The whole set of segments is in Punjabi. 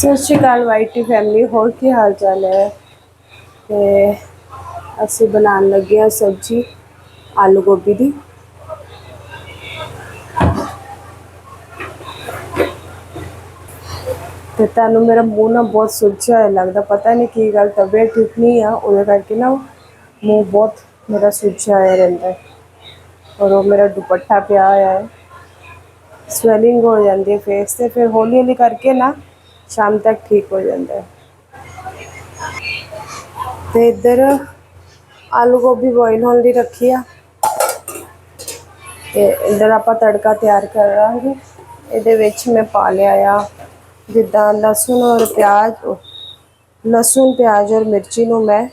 ਸਤਿ ਸ਼੍ਰੀ ਅਕਾਲ ਵਾਈਟੀ ਫੈਮਿਲੀ ਹੋਰ ਕੀ ਹਾਲ ਚਾਲ ਹੈ? ਤੇ ਅਸੀਂ ਬਣਾਉਣ ਲੱਗੇ ਹਾਂ ਸਬਜ਼ੀ, ਆਲੂ ਗੋਭੀ ਦੀ। ਤੇ ਤੁਹਾਨੂੰ ਮੇਰਾ ਮੂੰਹ ਨਾ ਬਹੁਤ ਸੁੱਜਿਆ ਹੋਇਆ ਲੱਗਦਾ, ਪਤਾ ਨਹੀਂ ਕੀ ਗੱਲ, ਤਬੀਅਤ ਠੀਕ ਨਹੀਂ ਆ, ਉਹਦੇ ਕਰਕੇ ਨਾ ਮੂੰਹ ਬਹੁਤ ਮੇਰਾ ਸੁੱਜਿਆ ਹੋਇਆ ਰਹਿੰਦਾ ਔਰ ਉਹ ਮੇਰਾ ਦੁਪੱਟਾ ਪਿਆ ਹੋਇਆ ਹੈ। ਸਵੈਲਿੰਗ ਹੋ ਜਾਂਦੀ ਹੈ ਫੇਸ ਤੇ, ਫਿਰ ਹੌਲੀ ਹੌਲੀ ਕਰਕੇ ਨਾ ਸ਼ਾਮ ਤੱਕ ਠੀਕ ਹੋ ਜਾਂਦਾ ਹੈ। ਤੇ ਇੱਧਰ ਆਲੂ ਗੋਭੀ ਬੋਇਲ ਹੋਣ ਲਈ ਰੱਖੀ ਆ। ਤੇ ਇੱਧਰ ਆਪਾਂ ਤੜਕਾ ਤਿਆਰ ਕਰਾਂਗੇ। ਇਹਦੇ ਵਿੱਚ ਮੈਂ ਪਾ ਲਿਆ ਆ ਜਿੱਦਾਂ ਲਸਣ ਔਰ ਪਿਆਜ਼, ਲਸਣ, ਪਿਆਜ਼ ਔਰ ਮਿਰਚੀ ਨੂੰ ਮੈਂ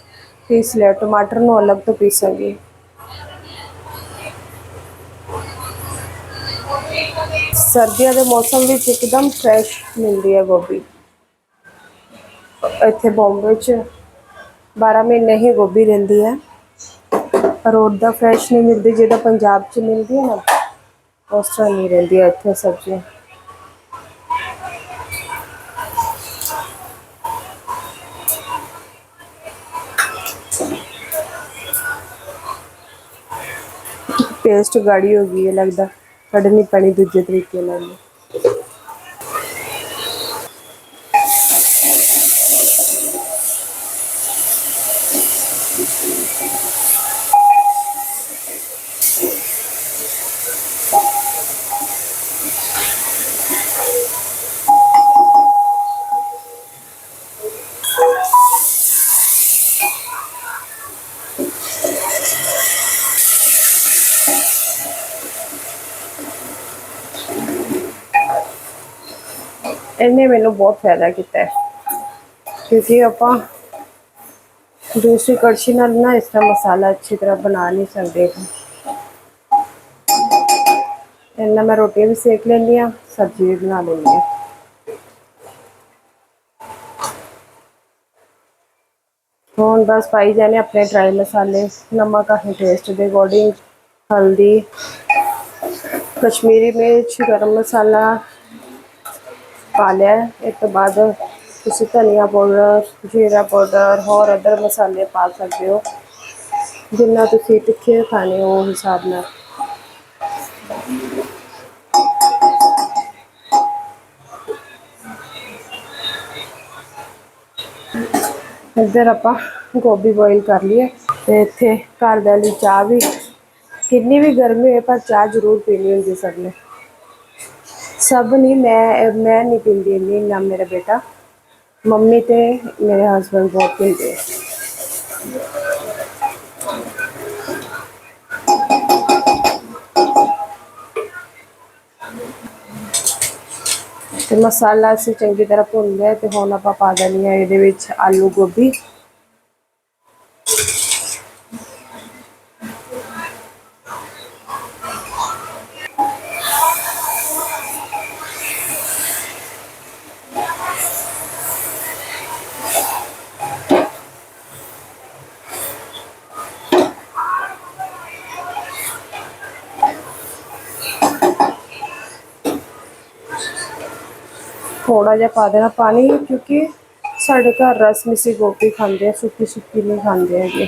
ਪੀਸ ਲਿਆ, ਟਮਾਟਰ ਨੂੰ ਅਲੱਗ ਤੋਂ ਪੀਸਾਂਗੀ। ਸਰਦੀਆਂ ਦੇ ਮੌਸਮ ਵਿੱਚ ਇੱਕਦਮ ਫਰੈਸ਼ ਮਿਲਦੀ ਹੈ ਗੋਭੀ। ਇੱਥੇ ਬੰਬੇ 'ਚ 12 ਮਹੀਨੇ ਹੀ ਗੋਭੀ ਰਹਿੰਦੀ ਹੈ। ਪਰ ਉੱਦਾਂ ਫਰੈਸ਼ ਨਹੀਂ ਮਿਲਦੀ ਜਿਹੜਾ ਪੰਜਾਬ 'ਚ ਮਿਲਦੀ ਹੈ ਨਾ, ਉਸ ਤਰ੍ਹਾਂ ਨਹੀਂ ਰਹਿੰਦੀ ਹੈ ਇੱਥੇ ਸਬਜ਼ੀਆਂ। ਪੇਸਟ ਗਾੜੀ ਹੋ ਗਈ ਹੈ ਲੱਗਦਾ। ਕੱਢਣੀ ਪੈਣੀ ਦੂਜੇ ਤਰੀਕੇ ਨਾਲ ਇਹਨੇ ਮੈਨੂੰ ਬਹੁਤ ਫਾਇਦਾ ਕੀਤਾ ਹੈ। ਕਿਉਂਕਿ ਆਪਾਂ ਦੂਸਰੀ ਕੜਛੀ ਨਾਲ ਨਾ ਇਸ ਤਰ੍ਹਾਂ ਮਸਾਲਾ ਅੱਛੀ ਤਰ੍ਹਾਂ ਬਣਾ ਨਹੀਂ ਸਕਦੇ। ਇਹਨਾਂ ਮੈਂ ਰੋਟੀ ਵੀ ਸੇਕ ਲੈਂਦੀ ਆ ਸਬਜ਼ੀ ਵੀ ਬਣਾ ਲੈਂਦੀ ਆ ਹੁਣ ਬਸ ਪਾਈ ਜਾਣੇ ਆਪਣੇ ਡਰਾਈ ਮਸਾਲੇ, ਨਮਕ ਆਪਣੇ ਟੇਸਟ ਦੇ ਅਕੋਰਡਿੰਗ ਹਲਦੀ, ਕਸ਼ਮੀਰੀ ਮਿਰਚ, ਗਰਮ ਮਸਾਲਾ ਪਾ ਲਿਆ ਹੈ। ਇਸ ਤੋਂ ਬਾਅਦ ਤੁਸੀਂ ਧਨੀਆ ਪਾਊਡਰ ਜੀਰਾ ਪਾਊਡਰ ਹੋਰ ਅਦਰ ਮਸਾਲੇ ਪਾ ਸਕਦੇ ਹੋ ਜਿੰਨਾ ਤੁਸੀਂ ਤਿੱਖੇ ਖਾਣੇ ਹੋ ਉਸ ਹਿਸਾਬ ਨਾਲ ਇੱਧਰ ਆਪਾਂ ਗੋਭੀ ਬੋਇਲ ਕਰ ਲਈਏ ਤੇ ਇੱਥੇ ਘਰ ਦੇ ਲਈ ਚਾਹ ਵੀ ਕਿੰਨੀ ਵੀ ਗਰਮੀ ਹੋਏ ਪਰ ਚਾਹ ਜ਼ਰੂਰ ਪੀਣੀ ਹੁੰਦੀ ਸਭ ਨੇ ਸਭ ਨਹੀਂ ਮੈਂ ਮੈਂ ਨਹੀਂ ਪੀਂਦੀ ਇੰਨੀ, ਨਾ ਮੇਰਾ ਬੇਟਾ। ਮੰਮੀ ਤੇ ਮੇਰੇ ਹਸਬੰਡ ਬਹੁਤ ਪੀਂਦੇ ਤੇ ਮਸਾਲਾ ਅਸੀਂ ਚੰਗੀ ਤਰ੍ਹਾਂ ਭੁੰਨ ਲਿਆ ਤੇ ਹੁਣ ਆਪਾਂ ਪਾ ਦੇਣੀ ਹੈ ਇਹਦੇ ਵਿੱਚ ਆਲੂ ਗੋਭੀ। ਥੋੜਾ ਜਿਹਾ ਪਾ ਦੇਣਾ ਪਾਣੀ, ਕਿਉਂਕਿ ਸਾਡੇ ਘਰ ਰਸ ਮਿੱਸੀ ਗੋਭੀ ਖਾਂਦੇ ਆ, ਸੁੱਕੀ ਸੁੱਕੀ ਨਹੀਂ ਖਾਂਦੇ ਹੈਗੇ।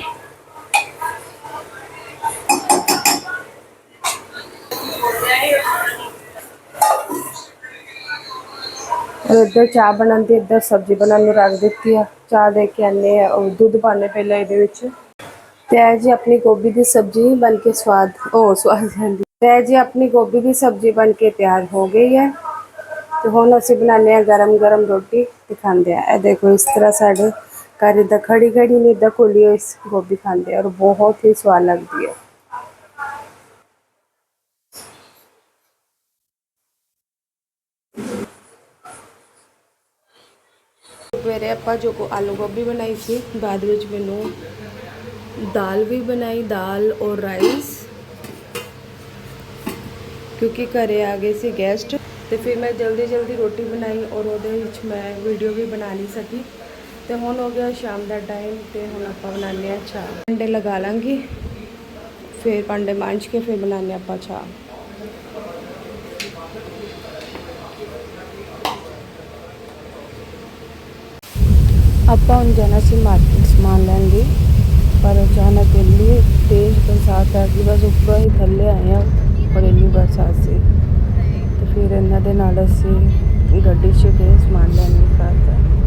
ਔਰ ਇੱਧਰ ਚਾਹ ਬਣਨ ਦੀ, ਇੱਧਰ ਸਬਜ਼ੀ ਬਣਨ ਨੂੰ ਰੱਖ ਦਿੱਤੀ ਆ। ਚਾਹ ਦੇ ਕੇ ਆਨੇ ਆ ਦੁੱਧ ਪਾਣੇ ਪਹਿਲਾਂ ਇਹਦੇ ਵਿੱਚ। ਤੇ ਇਹ ਜੀ ਆਪਣੀ ਗੋਭੀ ਦੀ ਸਬਜ਼ੀ ਬਣ ਕੇ ਸਵਾਦ, ਉਹ ਸਵਾਦ ਹੁੰਦੀ ਤੇ ਜੀ ਆਪਣੀ ਗੋਭੀ ਦੀ ਸਬਜ਼ੀ ਬਣ ਕੇ ਤਿਆਰ ਹੋ ਗਈ ਹੈ। ਤੇ ਹੁਣ ਅਸੀਂ ਬਣਾਉਂਦੇ ਆ ਗਰਮ ਗਰਮ ਰੋਟੀ ਤੇ ਖਾਂਦੇ ਆ ਇਹ ਦੇਖੋ ਇਸ ਤਰ੍ਹਾਂ ਸਾਡੇ ਘਰ ਦਾ ਖੜੀ ਖੜੀ ਨਹੀਂ ਦਾ ਖੁੱਲੀ ਹੋਈ ਇਸ ਗੋਭੀ ਖਾਂਦੇ ਆ ਔਰ ਬਹੁਤ ਹੀ ਸਵਾਦ ਲੱਗਦੀ ਹੈ। ਸਵੇਰੇ ਆਪਾਂ ਜੋ ਕੋ ਆਲੂ ਗੋਭੀ ਬਣਾਈ ਸੀ, ਬਾਅਦ ਵਿੱਚ ਮੈਨੂੰ ਦਾਲ ਵੀ ਬਣਾਈ, ਦਾਲ ਔਰ ਰਾਈਸ ਕਿਉਂਕਿ ਘਰੇ ਆ ਗਏ ਸੀ ਗੈਸਟ ਤੇ ਫਿਰ ਮੈਂ ਜਲਦੀ ਜਲਦੀ ਰੋਟੀ ਬਣਾਈ ਔਰ ਉਹਦੇ ਵਿੱਚ ਮੈਂ ਵੀਡੀਓ ਵੀ ਬਣਾ ਨਹੀਂ ਸਕੀ। ਤੇ ਹੁਣ ਹੋ ਗਿਆ ਸ਼ਾਮ ਦਾ ਟਾਈਮ ਤੇ ਹੁਣ ਆਪਾਂ ਬਣਾਉਂਦੇ ਆ ਚਾਹ। ਭਾਂਡੇ ਲਗਾ ਲਾਂਗੀ, ਫਿਰ ਭਾਂਡੇ ਮਾਂਜ ਕੇ ਫਿਰ ਬਣਾਉਂਦੇ ਆਪਾਂ ਚਾਹ। ਆਪਾਂ ਹੁਣ ਜਾਣਾ ਸੀ ਮਾਰਕੀਟ ਸਮਾਨ ਲੈਣ ਲਈ, ਪਰ ਅਚਾਨਕ ਇੰਨੀ ਤੇਜ਼ ਬਰਸਾਤ ਆ ਗਈ, ਬਸ ਉੱਪਰੋਂ ਹੀ ਥੱਲੇ ਆਏ ਆ ਪਰ ਇੰਨੀ ਬਰਸਾਤ ਸੀ। ਫਿਰ ਇਹਨਾਂ ਦੇ ਨਾਲ ਅਸੀਂ ਗੱਡੀ 'ਚ ਗਏ ਸਮਾਨ ਲੈਣ ਲਈ ਘਰ ਦਾ।